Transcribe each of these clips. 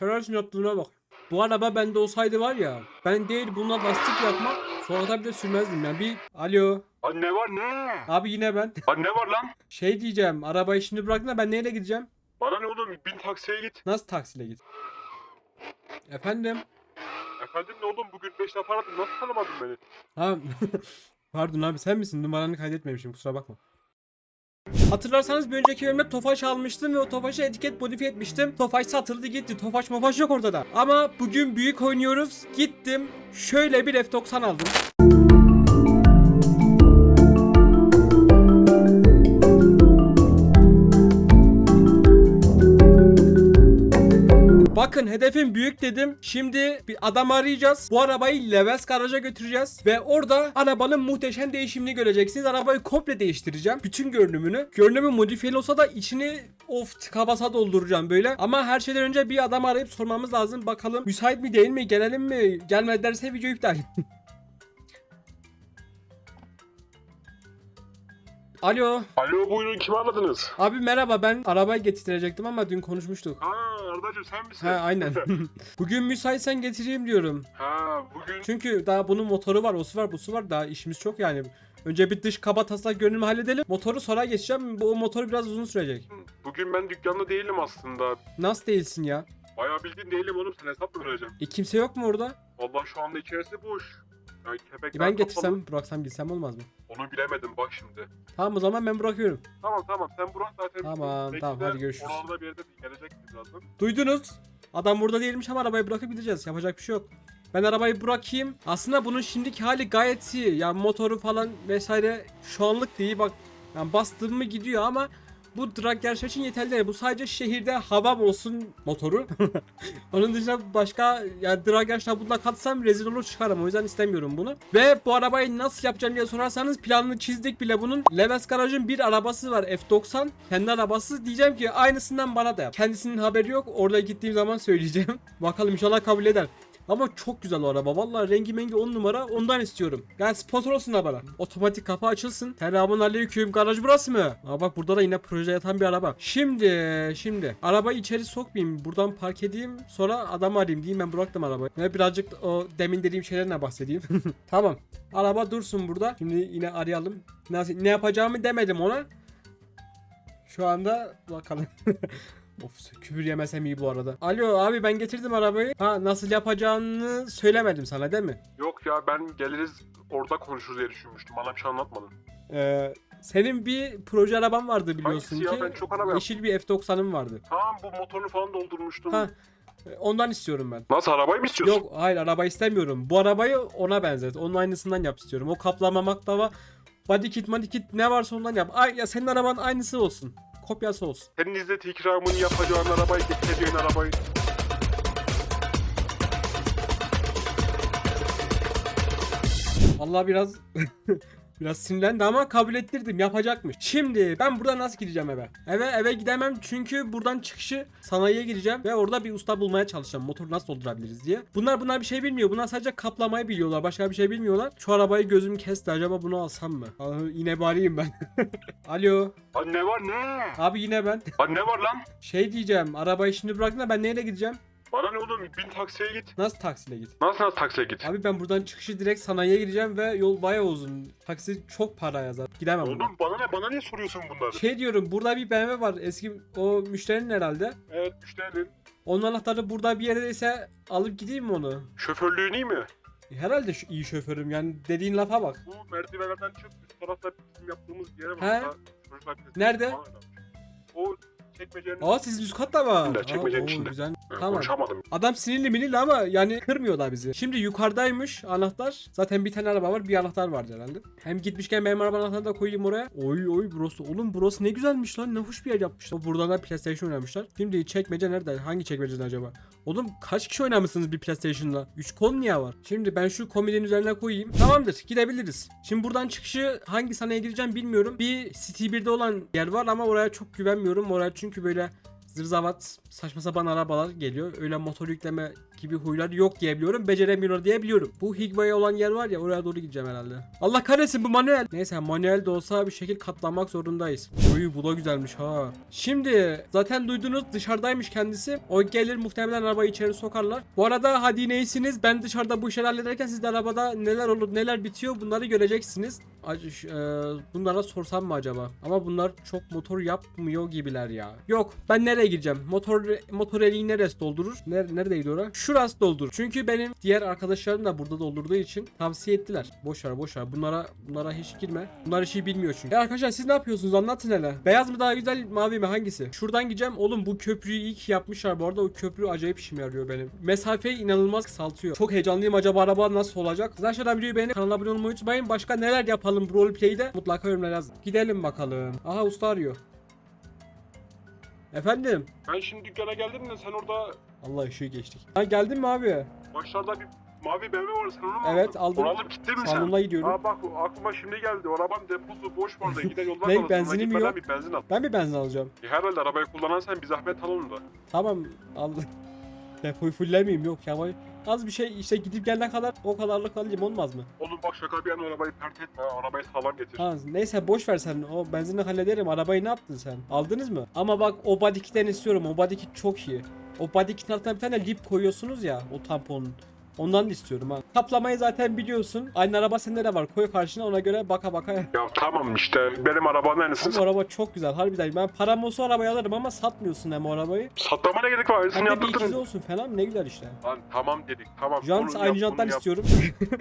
Şerefsin yaptığına bak. Bu araba bende olsaydı var ya ben değil bununla lastik yapmak sonra bile sürmezdim yani bir alo Lan ne var ne? abi yine ben Lan ne var lan? şey diyeceğim arabayı şimdi bırakın da ben neyle gideceğim Bana ne oğlum bin taksiye git. nasıl taksiyle git efendim Efendim ne oğlum bugün 5 defa aradım nasıl tanımadın beni? ha pardon abi sen misin numaranı kaydetmemişim kusura bakma Hatırlarsanız bir önceki bölümde Tofaş almıştım ve o Tofaş'a etiket modifiye etmiştim. Tofaş satıldı gitti. Tofaş mofaş yok ortada. Ama bugün büyük oynuyoruz. Gittim. Şöyle bir F90 aldım. Bakın hedefim büyük dedim. Şimdi bir adam arayacağız. Bu arabayı Leves garaja götüreceğiz. Ve orada arabanın muhteşem değişimini göreceksiniz. Arabayı komple değiştireceğim. Bütün görünümünü. Görünümü modifiyeli olsa da içini of tıka basa dolduracağım böyle. Ama her şeyden önce bir adam arayıp sormamız lazım. Bakalım müsait mi değil mi? Gelelim mi? Gelmezlerse video iptal. Alo. Alo buyurun kimi aradınız? Abi merhaba ben arabayı getirecektim ama dün konuşmuştuk. Ha Ardacığım sen misin? Ha aynen. Bugün müsaitsen getireyim diyorum. ha bugün Çünkü daha bunun motoru var, osu var, busu var. Daha işimiz çok yani. Önce bir dış kaba taslak görünümü halledelim. Motoru sonra geçeceğim. Bu o motor biraz uzun sürecek. bugün ben dükkanda değilim aslında. Nasıl değilsin ya? Bayağı bildiğin değilim oğlum sen hesap mı vereceksin? E kimse yok mu orada? Vallahi şu anda içerisi boş. Ya ben kapalı. getirsem, bıraksam gitsem olmaz mı? Onu bilemedim bak şimdi. Tamam o zaman ben bırakıyorum. Tamam tamam sen Burak zaten. Tamam, tamam, hadi görüşürüz. Oralarda bir yerde gelecek birazdan. Duydunuz. Adam burada değilmiş ama arabayı bırakıp gideceğiz. Yapacak bir şey yok. Ben arabayı bırakayım. Aslında bunun şimdiki hali gayet iyi. Yani motoru falan vesaire şu anlık değil. Bak yani bastığım mı gidiyor ama bu drag yarışı için yeterli. Bu sadece şehirde havam olsun motoru. Onun dışında başka yani drag yarışına bununla katsam rezil olur çıkarım. O yüzden istemiyorum bunu. Ve bu arabayı nasıl yapacağım diye sorarsanız planını çizdik bile bunun. Leves Garaj'ın bir arabası var F90. Kendi arabası. Diyeceğim ki aynısından bana da yap. Kendisinin haberi yok. Orada gittiğim zaman söyleyeceğim. Bakalım inşallah kabul eder. Ama çok güzel o araba. Vallahi rengi mengi 10 numara. Ondan istiyorum. Yani sponsor olsun da bana. Otomatik kapı açılsın. Selamun aleyküm. Garaj burası mı? Aa bak burada da yine proje yatan bir araba. Şimdi şimdi arabayı içeri sokmayayım. Buradan park edeyim. Sonra adamı arayayım diyeyim ben bıraktım arabayı. Ve birazcık o demin dediğim şeylerden bahsedeyim. tamam. Araba dursun burada. Şimdi yine arayalım. Nasıl, ne yapacağımı demedim ona. Şu anda bakalım. Of küfür yemesem iyi bu arada. Alo abi ben getirdim arabayı. Ha nasıl yapacağını söylemedim sana değil mi? Yok ya ben geliriz orada konuşuruz diye düşünmüştüm. Bana bir şey anlatmadın. Ee, senin bir proje araban vardı biliyorsun Hangisi ya? ki. Ben çok araba yaptım. Yeşil bir F90'ım vardı. Tamam bu motorunu falan doldurmuştum. Ha. Ondan istiyorum ben. Nasıl arabayı mı istiyorsun? Yok hayır araba istemiyorum. Bu arabayı ona benzet. Onun aynısından yap istiyorum. O kaplama maklava body kit body kit ne varsa ondan yap. Ay ya senin arabanın aynısı olsun. Kopyası olsun. Senin İzzet ikramını yapacağın arabayı getireceğin arabayı. Vallahi biraz biraz sinirlendi ama kabul ettirdim yapacakmış. Şimdi ben buradan nasıl gideceğim eve? Eve eve gidemem çünkü buradan çıkışı sanayiye gideceğim ve orada bir usta bulmaya çalışacağım. Motoru nasıl doldurabiliriz diye. Bunlar bunlar bir şey bilmiyor. Bunlar sadece kaplamayı biliyorlar. Başka bir şey bilmiyorlar. Şu arabayı gözüm kesti. Acaba bunu alsam mı? Aa, yine bağırayım ben. Alo. Lan ne var ne? Abi yine ben. Lan ne var lan? Şey diyeceğim. Arabayı şimdi bıraktın da ben neyle gideceğim? Bana ne oğlum bin taksiye git. Nasıl taksiyle git? Nasıl nasıl taksiye git? Abi ben buradan çıkışı direkt sanayiye gideceğim ve yol bayağı uzun. Taksi çok para yazar. Gidemem buradan. Oğlum bana ne? Bana niye soruyorsun bunları? Şey diyorum burada bir BMW var eski o müşterinin herhalde. Evet müşterinin. Onun anahtarı burada bir yerdeyse alıp gideyim mi onu? Şoförlüğün iyi mi? Herhalde şu iyi şoförüm yani dediğin lafa bak. Bu merdivenlerden çık üst tarafta bizim yaptığımız yere bak. He? Nerede? O çekmecenin Aa sizin üst katta mı? Çekmecenin Aa, içinde. Güzel. Ben Tamam. konuşamadım. Adam sinirli minirli ama yani kırmıyorlar bizi. Şimdi yukarıdaymış anahtar. Zaten bir tane araba var bir anahtar var herhalde. Hem gitmişken benim araba anahtarını da koyayım oraya. Oy oy burası. Oğlum burası ne güzelmiş lan. Ne hoş bir yer yapmışlar. Buradan da PlayStation oynamışlar. Şimdi çekmece nerede? Hangi çekmecede acaba? Oğlum kaç kişi oynamışsınız bir PlayStation'la? 3 kol niye var? Şimdi ben şu komedinin üzerine koyayım. Tamamdır gidebiliriz. Şimdi buradan çıkışı hangi sanayiye gireceğim bilmiyorum. Bir City 1'de olan yer var ama oraya çok güvenmiyorum. Oraya çünkü böyle zırzavat saçma sapan arabalar geliyor. Öyle motor yükleme gibi huyları yok diyebiliyorum. Beceremiyor diyebiliyorum. Bu Higva'ya olan yer var ya oraya doğru gideceğim herhalde. Allah kahretsin bu manuel. Neyse manuel de olsa bir şekil katlanmak zorundayız. Uy bu da güzelmiş ha. Şimdi zaten duydunuz dışarıdaymış kendisi. O gelir muhtemelen arabayı içeri sokarlar. Bu arada hadi neysiniz ben dışarıda bu işleri hallederken siz de arabada neler olur neler bitiyor bunları göreceksiniz. Acı, e, bunlara sorsam mı acaba? Ama bunlar çok motor yapmıyor gibiler ya. Yok ben nereye gireceğim? Motor motor eliği neresi doldurur? Ner neredeydi ora? Şurası doldurur. Çünkü benim diğer arkadaşlarım da burada doldurduğu için tavsiye ettiler. Boş ver. Bunlara bunlara hiç girme. Bunlar işi bilmiyor çünkü. Ya arkadaşlar siz ne yapıyorsunuz? Anlatın hele. Beyaz mı daha güzel, mavi mi hangisi? Şuradan gideceğim. Oğlum bu köprüyü iyi ki yapmışlar. Bu arada o köprü acayip işime yarıyor benim. Mesafeyi inanılmaz kısaltıyor. Çok heyecanlıyım. Acaba araba nasıl olacak? Siz aşağıdan videoyu beğenip kanala abone olmayı unutmayın. Başka neler yapalım roleplay'de? Mutlaka yorumlara yazın. Gidelim bakalım. Aha usta arıyor. Efendim? Ben şimdi dükkana geldim de sen orada Allah ışığı geçtik. Ha geldin mi abi? başlarda bir mavi BMW var sen onu mu Evet, aldın? aldım. Onu alıp gittin mi sen? Salonuna gidiyorum. Aa bak aklıma şimdi geldi. O arabanın deposu boş vardı. Gider yoldan Ne, kalırsın. benzini mi Gitmeden yok? bir benzin al. Ben bir benzin alacağım. E, herhalde arabayı kullanan sen bir zahmet al onu da. Tamam aldım. Depoyu fullemeyeyim yok ya. Az bir şey işte gidip gelene kadar o kadarlık alayım olmaz mı? Oğlum bak şaka bir yana arabayı pert etme. Arabayı sağlam getir. Ha, neyse boş ver sen o benzinle hallederim arabayı ne yaptın sen aldınız mı? Ama bak o body kit'ten istiyorum o body kit çok iyi. O body kit'in altına bir tane lip koyuyorsunuz ya o tamponun. Ondan da istiyorum ha. Kaplamayı zaten biliyorsun. Aynı araba sende de var. Koy karşına ona göre baka baka. Ya tamam işte benim arabanın aynısını o araba çok güzel harbiden. Ben param olsa arabayı alırım ama satmıyorsun hem o arabayı. Satmama ne gerek var? Aynısını Hem de bir ikizi yaptırdın. olsun falan ne güzel işte. Lan tamam dedik tamam. Jant Bunu aynı janttan bunu yap. istiyorum.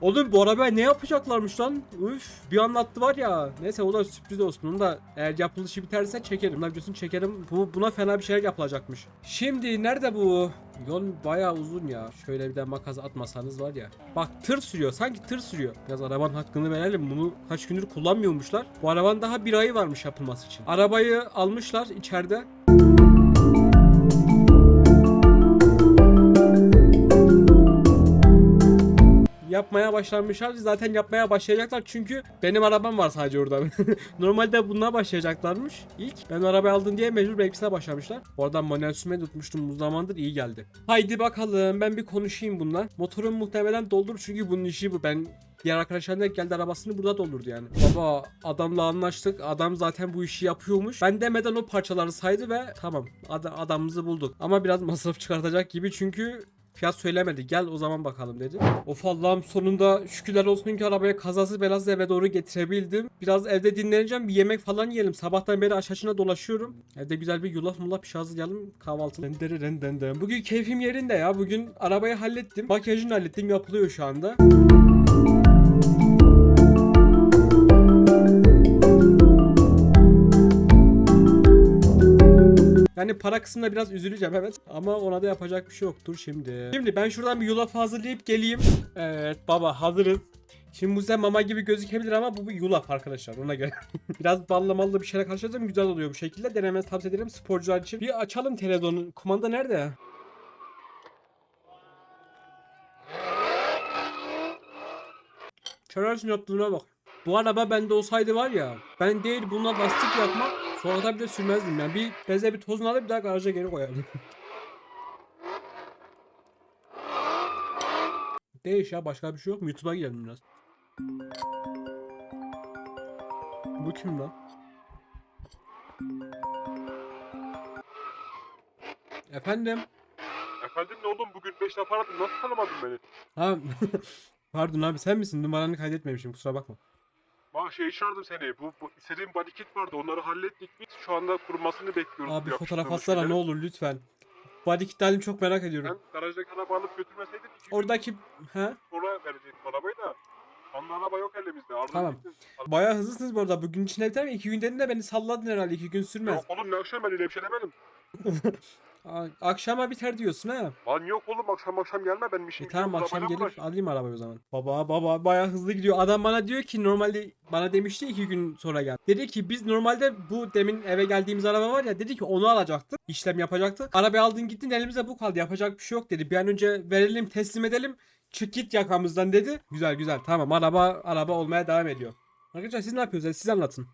Oğlum bu arabaya ne yapacaklarmış lan? Üf bir anlattı var ya. Neyse o da sürpriz olsun. Onu da eğer yapılışı biterse çekerim. Bunlar biliyorsun çekerim. Bu, buna fena bir şeyler yapılacakmış. Şimdi nerede bu? Yol bayağı uzun ya. Şöyle bir de makas atmasanız var ya. Bak tır sürüyor. Sanki tır sürüyor. Biraz arabanın hakkını verelim. Bunu kaç gündür kullanmıyormuşlar. Bu arabanın daha bir ayı varmış yapılması için. Arabayı almışlar içeride. Yapmaya başlamışlar. Zaten yapmaya başlayacaklar çünkü benim arabam var sadece orada. Normalde bununla başlayacaklarmış. İlk ben arabayı aldım diye mecbur benimkisine başlamışlar. Oradan manuel sürmeyi tutmuştum bu zamandır iyi geldi. Haydi bakalım ben bir konuşayım bununla. Motorun muhtemelen doldur çünkü bunun işi bu. Ben Diğer arkadaşlarım da geldi arabasını burada doldurdu yani. Baba adamla anlaştık. Adam zaten bu işi yapıyormuş. Ben demeden o parçaları saydı ve tamam ad- adamımızı bulduk. Ama biraz masraf çıkartacak gibi çünkü Fiyat söylemedi. Gel o zaman bakalım dedi. Of Allah'ım sonunda şükürler olsun ki arabaya kazasız belasız eve doğru getirebildim. Biraz evde dinleneceğim. Bir yemek falan yiyelim. Sabahtan beri aşağı aşağına dolaşıyorum. Evde güzel bir yulaf mulaf bir şey hazırlayalım. Kahvaltı. Dendere den den den. Bugün keyfim yerinde ya. Bugün arabayı hallettim. Makyajını hallettim. Yapılıyor şu anda. Yani para kısmında biraz üzüleceğim evet ama ona da yapacak bir şey yoktur şimdi. Şimdi ben şuradan bir yulaf hazırlayıp geleyim. Evet baba hazırız. Şimdi bu size mama gibi gözükebilir ama bu bir yulaf arkadaşlar ona göre. Biraz ballı mallı bir şeyler karşılarsam güzel oluyor bu şekilde. Denemenizi tavsiye ederim sporcular için. Bir açalım televizyonu. Kumanda nerede? Terörsün yaptığına bak. Bu araba bende olsaydı var ya ben değil bununla lastik yapmak sonra da bir de sürmezdim yani bir beze bir tozunu alıp bir daha garaja geri koyardım. Değiş ya başka bir şey yok mu? YouTube'a girelim biraz. Bu kim lan? Efendim? Efendim ne oğlum bugün 5 defa aradım. Nasıl tanımadın beni? Ha Pardon abi sen misin? Numaranı kaydetmemişim kusura bakma. Bak şey çağırdım seni. Bu, bu istediğim body kit vardı. Onları hallettik biz. Şu anda kurulmasını bekliyoruz. Abi fotoğraf atsana ne olur lütfen. Body kit halini çok merak ediyorum. garajdaki araba alıp götürmeseydin Oradaki he? sonra verecektim arabayı da. Anda araba yok elimizde. Arada Tamam. Bayağı hızlısınız bu arada. Bugün içinde biter mi? İki gün dedin de beni salladın herhalde. İki gün sürmez. Yok oğlum ne akşam ben öyle bir şey demedim. A- Akşama biter diyorsun ha. Lan yok oğlum akşam akşam gelme benim işim. E tamam akşam gelir alayım arabayı o zaman. Baba baba bayağı hızlı gidiyor. Adam bana diyor ki normalde bana demişti iki gün sonra gel. Dedi ki biz normalde bu demin eve geldiğimiz araba var ya dedi ki onu alacaktık. işlem yapacaktık. Arabayı aldın gittin elimize bu kaldı yapacak bir şey yok dedi. Bir an önce verelim teslim edelim. Çık git yakamızdan dedi. Güzel güzel tamam araba araba olmaya devam ediyor. Arkadaşlar siz ne yapıyorsunuz? Siz anlatın.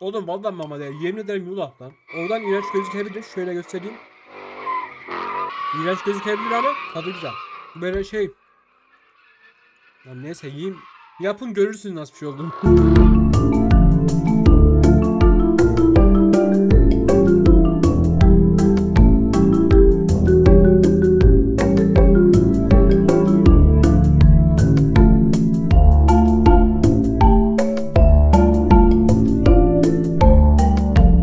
Oğlum vallahi mama değil. Yemin ederim yulaf lan. Oradan iğrenç gözükebilir. Şöyle göstereyim. İğrenç gözükebilir ama tadı güzel. Böyle şey. Ya neyse yiyeyim. Yapın görürsünüz nasıl bir şey olduğunu.